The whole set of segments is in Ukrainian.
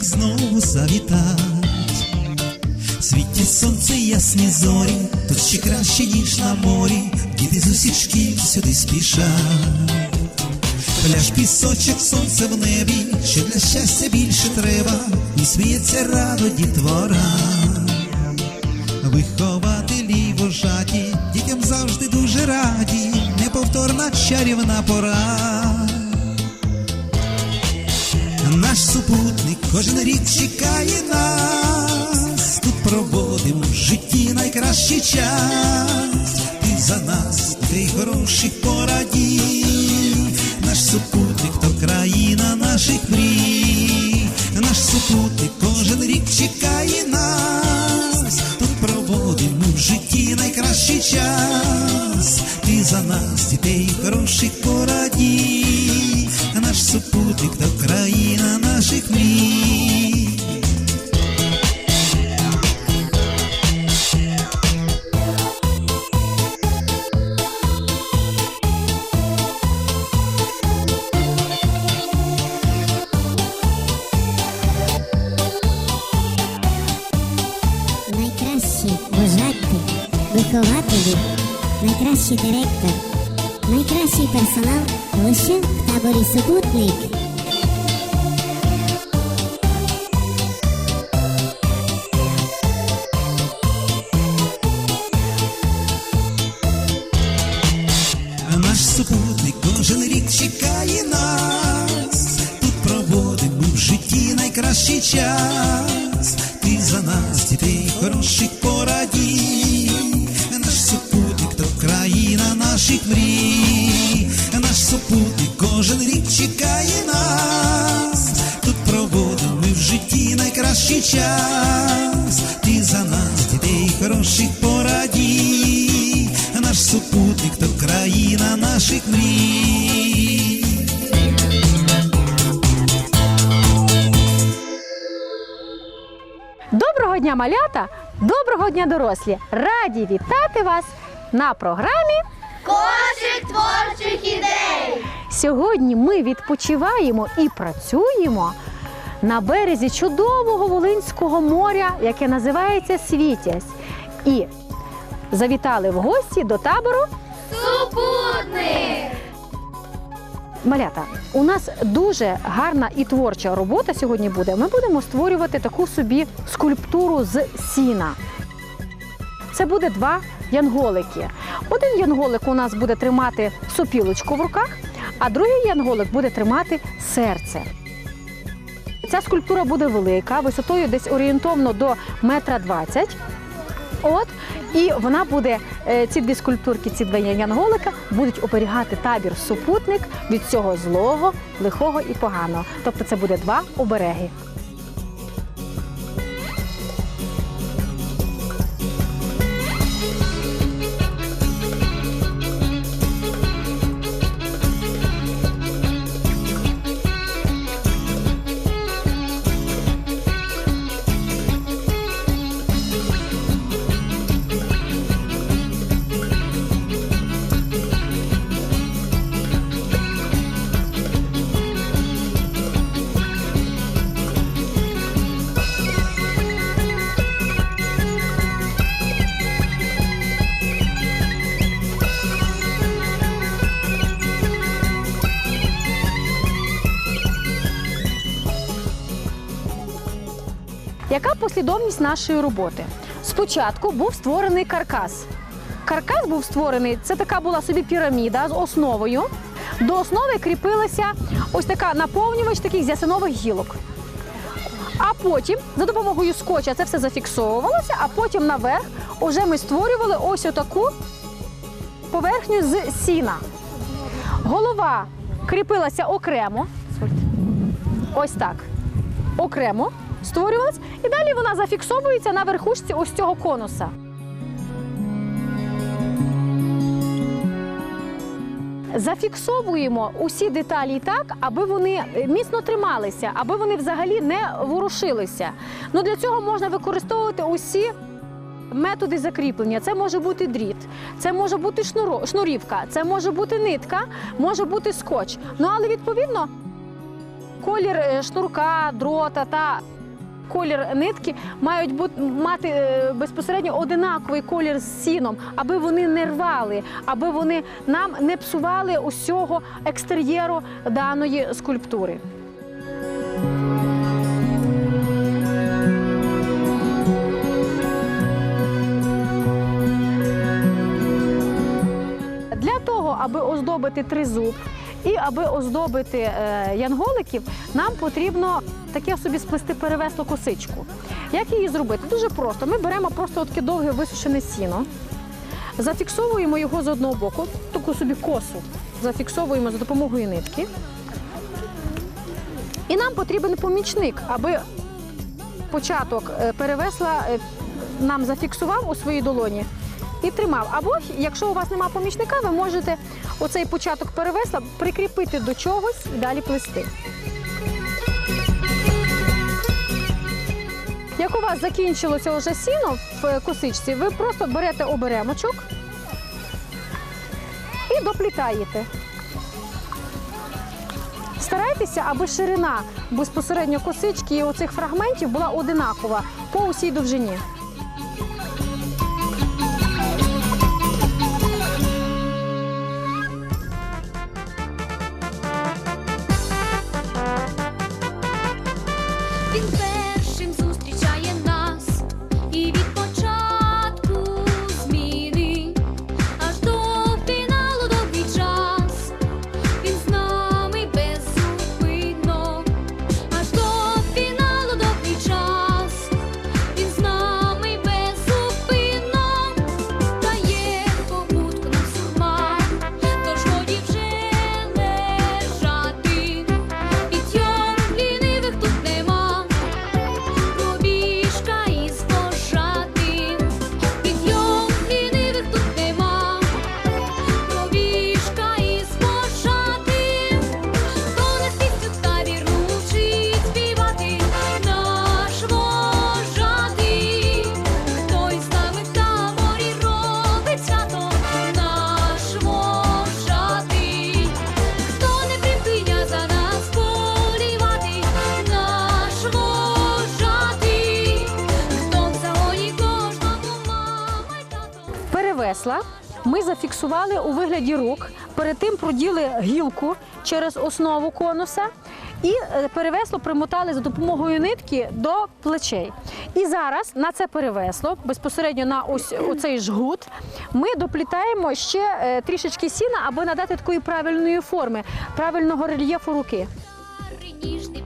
і знову завітать. Світять сонце ясні зорі, тут ще краще, ніж на морі, діти з усіх шкіл сюди спішать. Пляж, пісочок, сонце в небі, що для щастя більше треба, і сміється радо дітвора. Вихователі вожаті, дітям завжди дуже раді, неповторна чарівна пора. Супутник кожен рік чекає нас, тут проводимо в житті найкращий час. Ти за нас, ти хороших порадій, наш супутник то країна наших мрій, наш супутник кожен рік чекає нас, тут проводимо в житті найкращий час. Ти за нас, дітей хороших найкращий директор, найкращий персонал лише в таборі супутник. Наш супутник кожен рік чекає нас, тут проводимо в житті найкращий час. Ти за нас, дітей хороших мрій, наш супутник кожен рік чекає нас, тут проводимо ми в житті найкращий час. Ти за нас, дітей хороших порадій, наш супутник то країна наших мрій. Доброго дня, малята! Доброго дня, дорослі! Раді вітати вас на програмі. Кошик творчих ідей. Сьогодні ми відпочиваємо і працюємо на березі чудового Волинського моря, яке називається Світязь. І завітали в гості до табору. Супутник. Малята, у нас дуже гарна і творча робота сьогодні буде. Ми будемо створювати таку собі скульптуру з сіна. Це буде два янголики. Один янголик у нас буде тримати сопілочку в руках, а другий янголик буде тримати серце. Ця скульптура буде велика, висотою десь орієнтовно до метра двадцять. І вона буде е, ці дві скульптурки, ці два янголика будуть оберігати табір супутник від цього злого, лихого і поганого. Тобто це буде два обереги. Послідовність нашої роботи? Спочатку був створений каркас. Каркас був створений, це така була собі піраміда з основою. До основи кріпилася ось така наповнювач таких з ясенових гілок. А потім за допомогою скотча це все зафіксовувалося, а потім наверх уже ми створювали ось отаку поверхню з сіна. Голова кріпилася окремо. Ось так. Окремо створювалась, і далі вона зафіксовується на верхушці ось цього конуса. Зафіксовуємо усі деталі так, аби вони е, міцно трималися, аби вони взагалі не ворушилися. Ну для цього можна використовувати усі методи закріплення. Це може бути дріт, це може бути шнурівка, це може бути нитка, може бути скотч. Ну але відповідно колір е, шнурка, дрота та колір нитки мають бути мати е, безпосередньо одинаковий колір з сіном, аби вони не рвали, аби вони нам не псували усього екстер'єру даної скульптури. Для того, аби оздобити тризуб і аби оздобити е, янголиків, нам потрібно таке собі сплести перевесло косичку. Як її зробити? Дуже просто. Ми беремо просто таке довге висушене сіно, зафіксовуємо його з одного боку, таку собі косу, зафіксовуємо за допомогою нитки. І нам потрібен помічник, аби початок е, перевесла е, нам зафіксував у своїй долоні і тримав. Або якщо у вас немає помічника, ви можете оцей початок перевесла прикріпити до чогось і далі плести. Як у вас закінчилося вже сіно в косичці, ви просто берете оберемочок і доплітаєте. Старайтеся, аби ширина безпосередньо косички і оцих фрагментів була одинакова по усій довжині. Проділи гілку через основу конуса і е, перевесло примотали за допомогою нитки до плечей. І зараз на це перевесло, безпосередньо на ось цей жгут, ми доплітаємо ще е, трішечки сіна, аби надати такої правильної форми, правильного рельєфу руки. Ніжний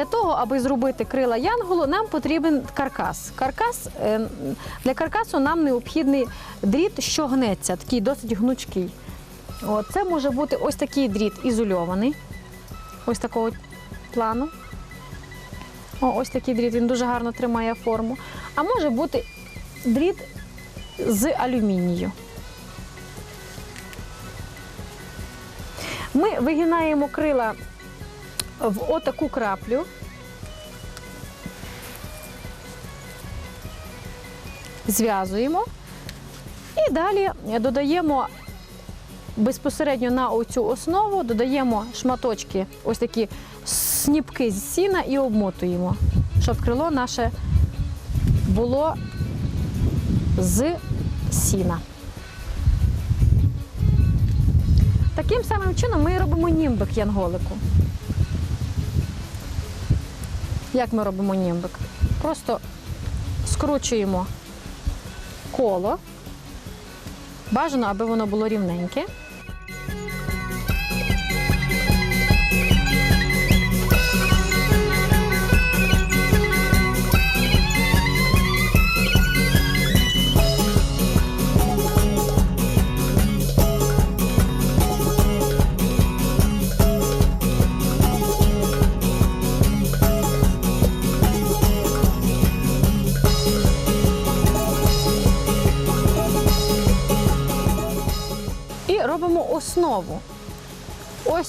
Для того, аби зробити крила янголу, нам потрібен каркас. Каркас е, для каркасу нам необхідний дріт, що гнеться, такий досить гнучкий. От, це може бути ось такий дріт ізольований, ось такого плану. О, ось такий дріт, він дуже гарно тримає форму. А може бути дріт з алюмінію. Ми вигинаємо крила в отаку краплю. Зв'язуємо і далі додаємо безпосередньо на оцю основу, додаємо шматочки, ось такі сніпки з сіна і обмотуємо, щоб крило наше було з сіна. Таким самим чином ми робимо німбик янголику. Як ми робимо німбик? Просто скручуємо коло. Бажано, аби воно було рівненьке.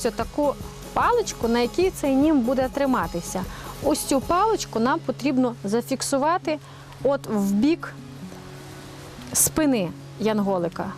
Ось таку паличку, на якій цей нім буде триматися. Ось цю паличку нам потрібно зафіксувати от в бік спини янголика.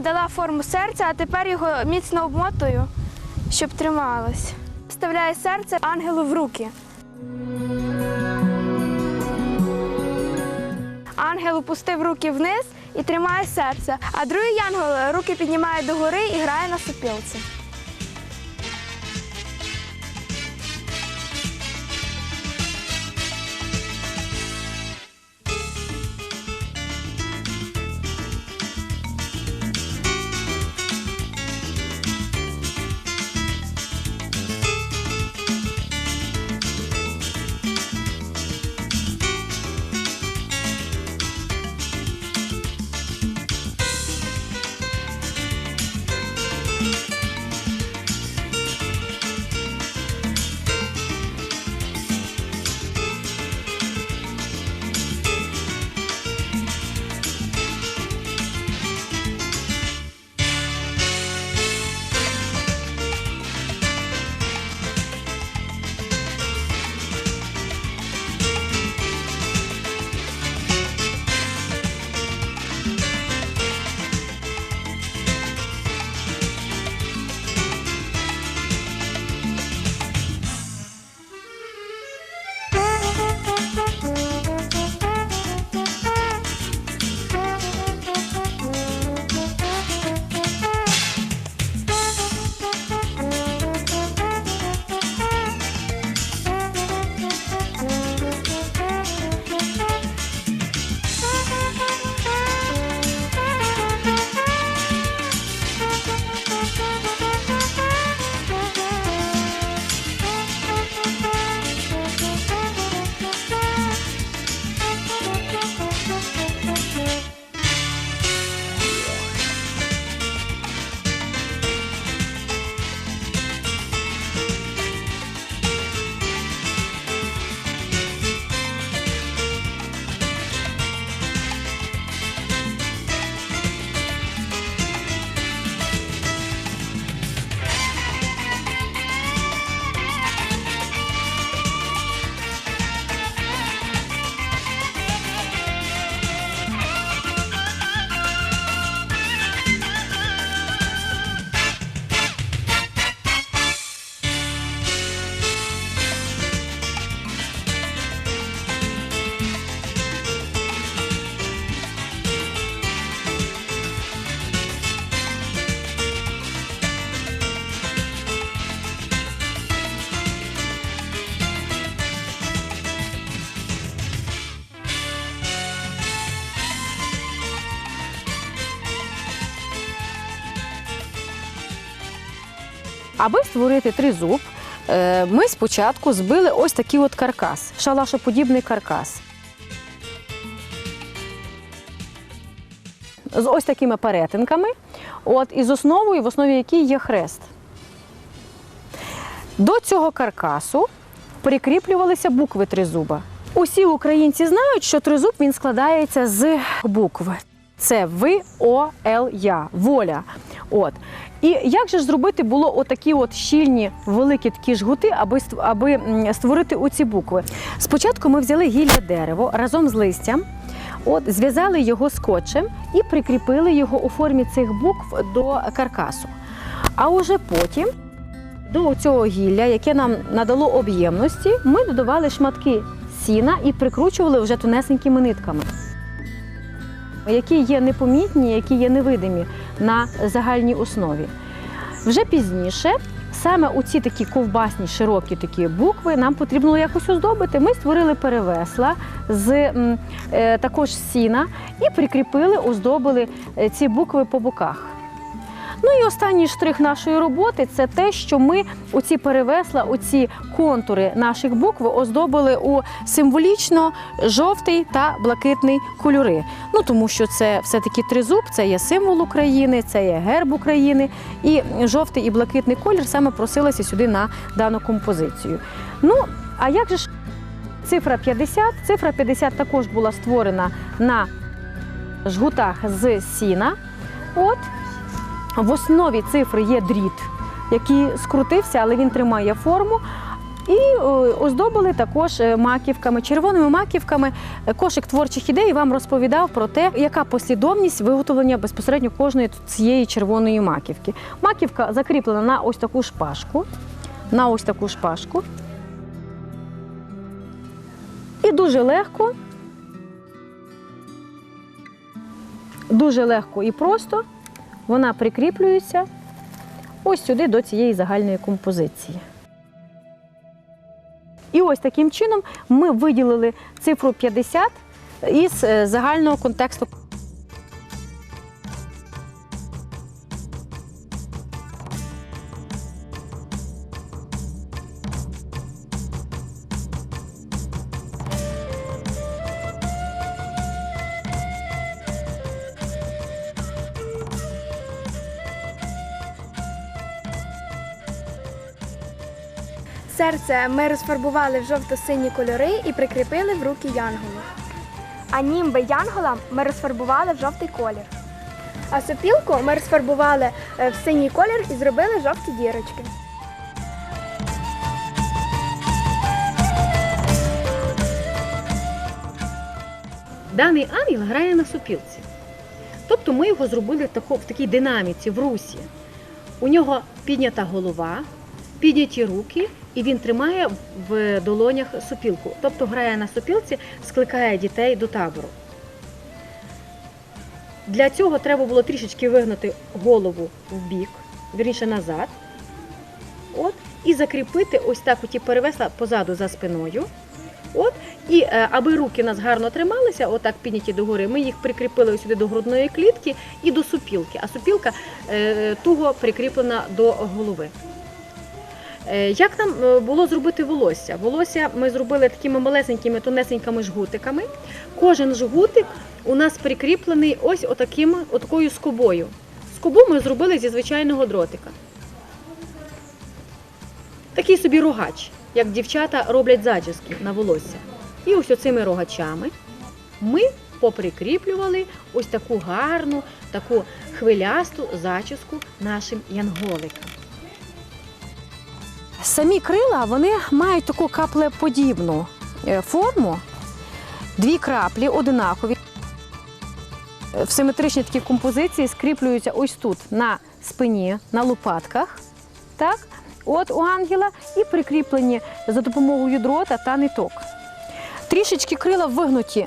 Надала форму серця, а тепер його міцно обмотую, щоб трималось. Вставляю серце ангелу в руки. Ангел опустив руки вниз і тримає серце, а другий янгол руки піднімає догори і грає на сопілці. Аби створити тризуб, е, ми спочатку збили ось такий от каркас, шалашоподібний каркас. З ось такими перетинками, от, і з основою, в основі якій є хрест. До цього каркасу прикріплювалися букви тризуба. Усі українці знають, що тризуб він складається з букв. Це В, О, Л, Я, воля. От. І як же ж зробити було отакі от щільні великі такі жгути, аби, аби створити оці букви? Спочатку ми взяли гілля дерево разом з листям, от, зв'язали його скотчем і прикріпили його у формі цих букв до каркасу. А уже потім до цього гілля, яке нам надало об'ємності, ми додавали шматки сіна і прикручували вже тонесенькими нитками, які є непомітні, які є невидимі на загальній основі. Вже пізніше, саме у ці такі ковбасні, широкі такі букви, нам потрібно якось оздобити. Ми створили перевесла з е, також сіна і прикріпили, оздобили е, ці букви по боках. Ну і останній штрих нашої роботи це те, що ми оці перевесла, оці контури наших букв оздобили у символічно жовтий та блакитний кольори. Ну тому що це все-таки тризуб, це є символ України, це є герб України. І жовтий і блакитний колір саме просилися сюди на дану композицію. Ну, а як же ж цифра 50? Цифра 50 також була створена на жгутах з сіна. От в основі цифри є дріт, який скрутився, але він тримає форму. І е, оздобили також е, маківками, червоними маківками. Е, Кошик творчих ідей вам розповідав про те, яка послідовність виготовлення безпосередньо кожної цієї червоної маківки. Маківка закріплена на ось таку шпажку. На ось таку шпажку. І дуже легко, дуже легко і просто вона прикріплюється ось сюди до цієї загальної композиції. І ось таким чином ми виділили цифру 50 із е, загального контексту. Серце ми розфарбували в жовто-сині кольори і прикріпили в руки янголу. А німби янгола ми розфарбували в жовтий колір. А сопілку ми розфарбували е, в синій колір і зробили жовті дірочки. Даний ангел грає на сопілці. Тобто ми його зробили в такій динаміці, в русі. У нього піднята голова, підняті руки, і він тримає в долонях сопілку. Тобто грає на сопілці, скликає дітей до табору. Для цього треба було трішечки вигнути голову в бік, вірніше назад. От, і закріпити ось так оті перевесла позаду за спиною. От, і е, аби руки нас гарно трималися, отак підняті догори, ми їх прикріпили сюди до грудної клітки і до супілки. А супілка е, туго прикріплена до голови. Е, Як нам е, було зробити волосся? Волосся ми зробили такими малесенькими тонесенькими жгутиками. Кожен жгутик у нас прикріплений ось отаким, отакою скобою. Скобу ми зробили зі звичайного дротика. Такий собі рогач, як дівчата роблять зачіски на волосся. І ось оцими рогачами ми поприкріплювали ось таку гарну, таку хвилясту зачіску нашим янголикам. Самі крила вони мають таку каплеподібну е, форму. Дві краплі одинакові. В симетричній такій композиції скріплюються ось тут на спині, на лопатках. Так? От у ангела і прикріплені за допомогою дрота та ниток. Трішечки крила вигнуті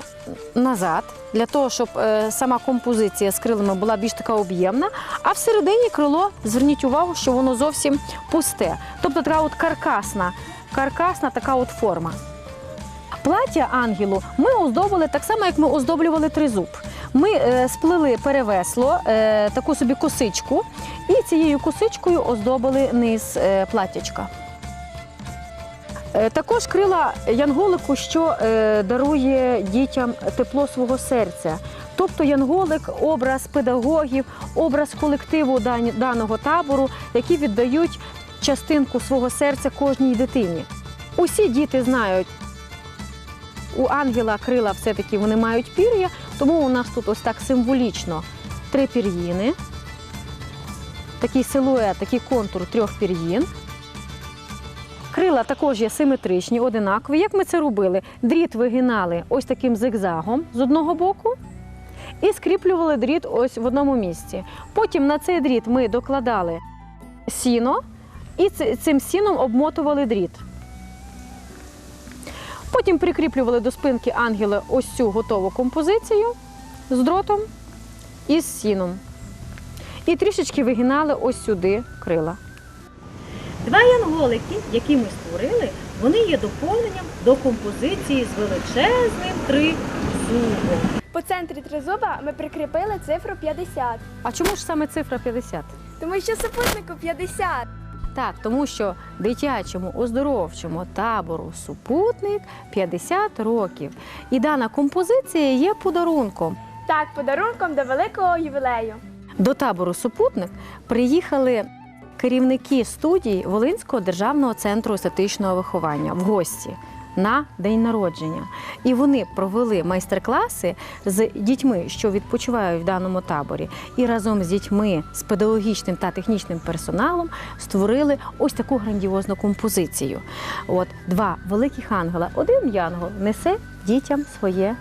назад, для того, щоб е, сама композиція з крилами була більш така об'ємна. А всередині крило, зверніть увагу, що воно зовсім пусте. Тобто така от каркасна, каркасна така от форма. Плаття ангелу ми оздобили так само, як ми оздоблювали тризуб. Ми е, сплели перевесло, е, таку собі косичку, і цією косичкою оздобили низ е, платтячка. Е, Також крила янголику, що е, дарує дітям тепло свого серця. Тобто янголик образ педагогів, образ колективу даного табору, які віддають частинку свого серця кожній дитині. Усі діти знають, у ангела крила все-таки вони мають пір'я, тому у нас тут ось так символічно три пір'їни, такий силует, такий контур трьох пір'їн. Крила також є симетричні, одинакові. Як ми це робили? Дріт вигинали ось таким зигзагом з одного боку і скріплювали дріт ось в одному місці. Потім на цей дріт ми докладали сіно і цим сіном обмотували дріт. Потім прикріплювали до спинки ангела ось цю готову композицію з дротом і з сіном. І трішечки вигинали ось сюди крила. Два янголики, які ми створили, вони є доповненням до композиції з величезним тризубом. По центрі тризуба ми прикріпили цифру 50, А чому ж саме цифра 50? тому що супутнику 50. Так, тому що дитячому оздоровчому табору супутник 50 років. І дана композиція є подарунком. Так, подарунком до великого ювілею. До табору супутник приїхали керівники студії Волинського державного центру естетичного виховання в гості. На день народження, і вони провели майстер-класи з дітьми, що відпочивають в даному таборі, і разом з дітьми, з педагогічним та технічним персоналом створили ось таку грандіозну композицію. От два великих ангела. Один янгол несе дітям своє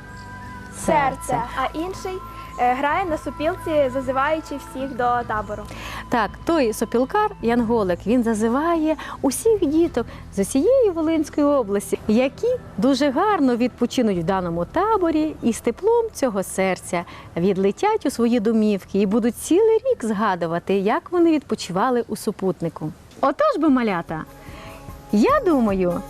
серце. Серце, а інший грає на супілці, зазиваючи всіх до табору. Так, той сопілкар Янголик він зазиває усіх діток з усієї Волинської області, які дуже гарно відпочинуть в даному таборі і з теплом цього серця відлетять у свої домівки і будуть цілий рік згадувати, як вони відпочивали у супутнику. Отож би, малята, я думаю,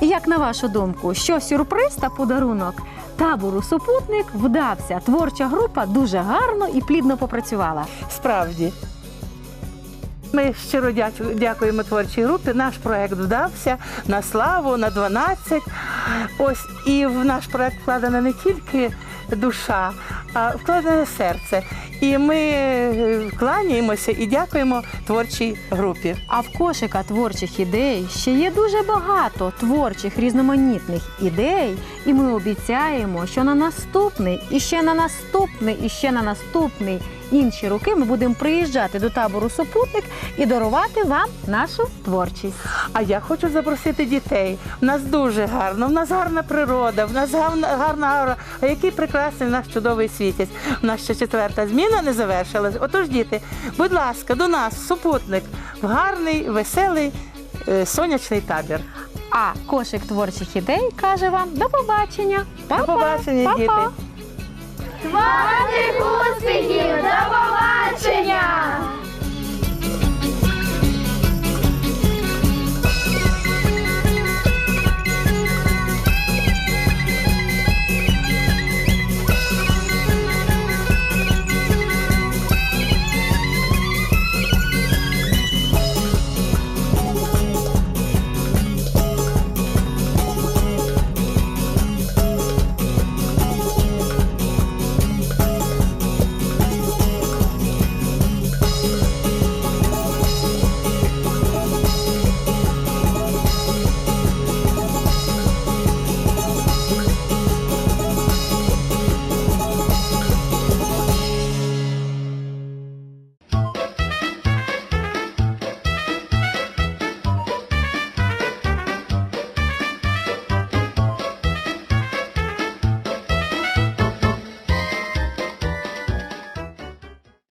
як на вашу думку, що сюрприз та подарунок табору супутник вдався. Творча група дуже гарно і плідно попрацювала. Справді. Ми щиро дяку- дякуємо творчій групі. Наш проект вдався на славу, на 12. Ось і в наш проект вкладена не тільки душа, а вкладене серце. І ми е, кланяємося і дякуємо творчій групі. А в кошика творчих ідей ще є дуже багато творчих різноманітних ідей, і ми обіцяємо, що на наступний, і ще на наступний, і ще на наступний інші роки ми будемо приїжджати до табору супутник і дарувати вам нашу творчість. А я хочу запросити дітей. У нас дуже гарно, в нас гарна природа, в нас гарна, гарна. А який прекрасний наш чудовий світець. У нас ще четверта зміна не завершилась. Отож, діти, будь ласка, до нас супутник в гарний, веселий, е, сонячний табір. А кошик творчих ідей каже вам до побачення. До побачення, Па-па. діти. Творчих успіхів! До побачення!